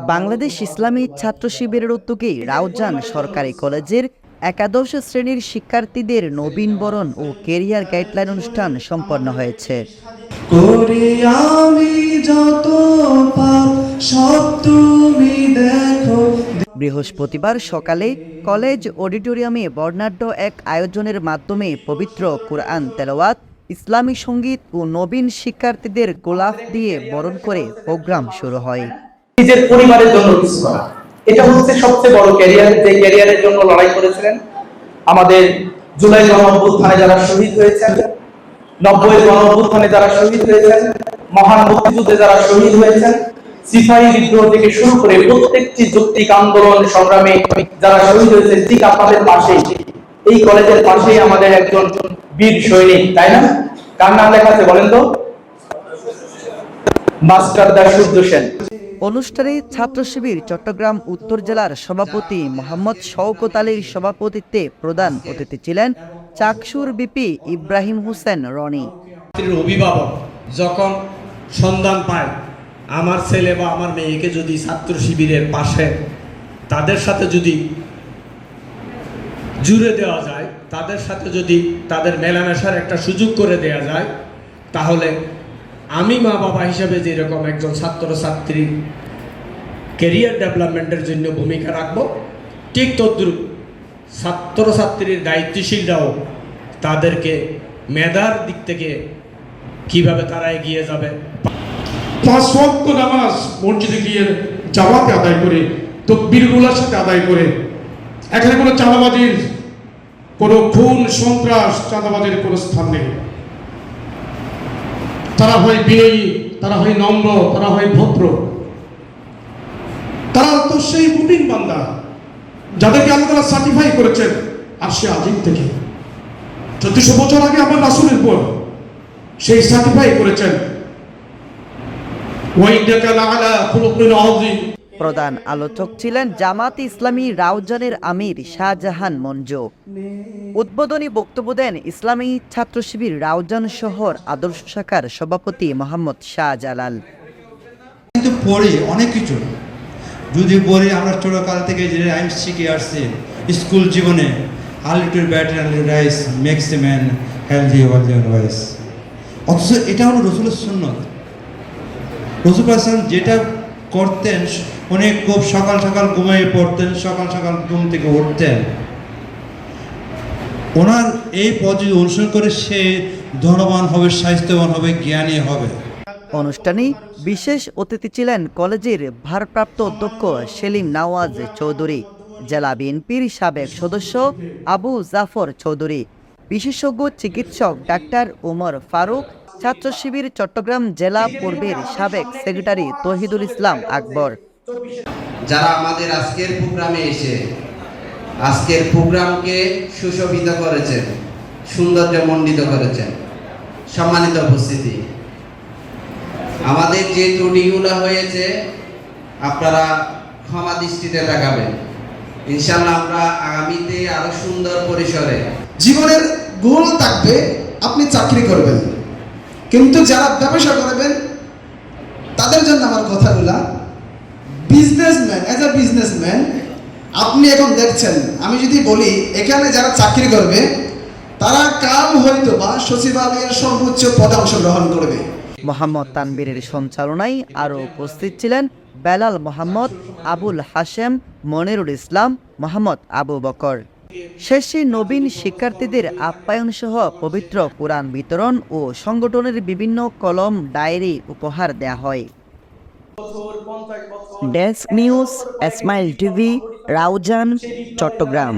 বাংলাদেশ ইসলামী ছাত্র শিবিরের উদ্যোগে রাউজান সরকারি কলেজের একাদশ শ্রেণির শিক্ষার্থীদের নবীনবরণ ও কেরিয়ার গাইডলাইন অনুষ্ঠান সম্পন্ন হয়েছে। বৃহস্পতিবার সকালে কলেজ অডিটোরিয়ামে বর্ণাঢ্য এক আয়োজনের মাধ্যমে পবিত্র কোরআন তেলাওয়াত ইসলামী সংগীত ও নবীন শিক্ষার্থীদের গোলাপ দিয়ে বরণ করে প্রোগ্রাম শুরু হয়। নিজের পরিবারের জন্য কিছু করা। এটা হচ্ছে সবচেয়ে বড় ক্যারিয়ার যে ক্যারিয়ারের জন্য লড়াই করেছিলেন। আমাদের জুলাই গণ অভ্যুত্থানে যারা শহীদ হয়েছেন, নব্বই গণ অভ্যুত্থানে যারা শহীদ হয়েছেন, মহান মুক্তিযুদ্ধে যারা শহীদ হয়েছেন, সিপাহী বিদ্রোহ থেকে শুরু করে প্রত্যেকটি যৌক্তিক আন্দোলন, সংগ্রামে যারা শহীদ হয়েছে ঠিক আপনাদের পাশেই। এই কলেজের পাশেই আমাদের একজন বীর সৈনিক, তাই না? কার নাম লেখা আছে বলেন তো? মাস্টার দা সূর্য সেন। অনুষ্ঠানে ছাত্র শিবির চট্টগ্রাম উত্তর জেলার সভাপতি মোহাম্মদ শওকত আলীর সভাপতিত্বে প্রধান অতিথি ছিলেন চাকসুর বিপি ইব্রাহিম হোসেন রনি। অভিভাবক যখন সন্ধান পায়, আমার ছেলে বা আমার মেয়েকে যদি ছাত্র শিবিরের পাশে তাদের সাথে যদি জুড়ে দেওয়া যায়, তাদের সাথে যদি তাদের মেলামেশার একটা সুযোগ করে দেওয়া যায়, তাহলে আমি মা বাবা হিসাবে যেরকম একজন ছাত্র ছাত্রীর কেরিয়ার ডেভেলপমেন্টের জন্য ভূমিকা রাখব, ঠিক তদ্রুপ ছাত্রছাত্রীর দায়িত্বশীলরাও তাদেরকে মেধার দিক থেকে কীভাবে তারা এগিয়ে যাবে। পাঁচ ওয়াক্ত নামাজ মসজিদে গিয়ে জামাতে আদায় করে, তকবীরগুলোর সাথে আদায় করে, এখানে কোনো চাঁদাবাজির কোনো খুন, সন্ত্রাস, চাঁদাবাজির কোনো স্থান নেই। হয় বিনয়ী, তারা হয় নম্র, তারা হয় ভদ্র। তারা তো সেই মুমিন বান্দা, যাদেরকে আল্লাহ তারা সার্টিফাই করেছেন আর সে আজিম থেকে। চোদ্দশো বছর আগে আমার রাসুলের পর সেই সার্টিফাই করেছেন। ওয়াইন্দাকা আলা খুলুকিন আযীম। প্রধান আলোচক ছিলেন জামাত ইসলামী রাউজানের আমির শাহজাহান মঞ্জু। উদ্বোধনী বক্তব্য দেন ইসলামী ছাত্র শিবির রাউজান শহর আদর্শ শাখার সভাপতি মোহাম্মদ শাহজালাল। কিন্তু পড়ি অনেক কিছু যদি পড়ি আমরা ছোটোকাল থেকে যে রাইমস শিখে আসছি, স্কুল জীবনে early to better rise makes a man healthy world অথচ এটা হলো রসুলের সুন্নত। রসুল যেটা করতেন উনি খুব সকাল সকাল ঘুমিয়ে পড়তেন, সকাল সকাল ঘুম থেকে উঠতেন। ওনার এই যদি অনুসরণ করে সে ধনবান হবে, স্বাস্থ্যবান হবে, জ্ঞানী হবে। অনুষ্ঠানে বিশেষ অতিথি ছিলেন কলেজের ভারপ্রাপ্ত অধ্যক্ষ সেলিম নওয়াজ চৌধুরী, জেলা বিএনপির সাবেক সদস্য আবু জাফর চৌধুরী, বিশেষজ্ঞ চিকিৎসক ডাক্তার ওমর ফারুক ছাত্র শিবির চট্টগ্রাম জেলা পূর্বের সাবেক সেক্রেটারি তহিদুল ইসলাম আকবর। যারা আমাদের আজকের প্রোগ্রামে এসে আজকের প্রোগ্রামকে সুশোভিত করেছেন সৌন্দর্যমণ্ডিত করেছেন সম্মানিত উপস্থিতি। আমাদের যে ত্রুটিগুলো হয়েছে আপনারা ক্ষমা দৃষ্টিতে তাকাবেন। ইনশাল্লাহ আমরা আগামীতে আরও সুন্দর পরিসরে জীবনের গোল থাকবে আপনি চাকরি করবেন। কিন্তু যারা ব্যবসা করবেন, তাদের জন্য আমার কথাগুলা বিজনেসম্যান অ্যাজ আ বিজনেসম্যান আপনি এখন দেখছেন, আমি যদি বলি, এখানে যারা চাকরি করবে, তারা কাল হয়তো বা সচিবালয়ের সর্বোচ্চ পদে অংশগ্রহণ করবে। মোহাম্মদ তানবীরের সঞ্চালনায় আরও উপস্থিত ছিলেন বেলাল মোহাম্মদ আবুল হাশেম মনিরুল ইসলাম মোহাম্মদ আবু বকর। শেষে নবীন শিক্ষার্থীদের আপ্যায়ন সহ পবিত্র কোরআন বিতরণ ও সংগঠনের বিভিন্ন কলম, ডায়েরি উপহার দেয়া হয়। Desk news, Ismail TV, Raozan, Chittagong.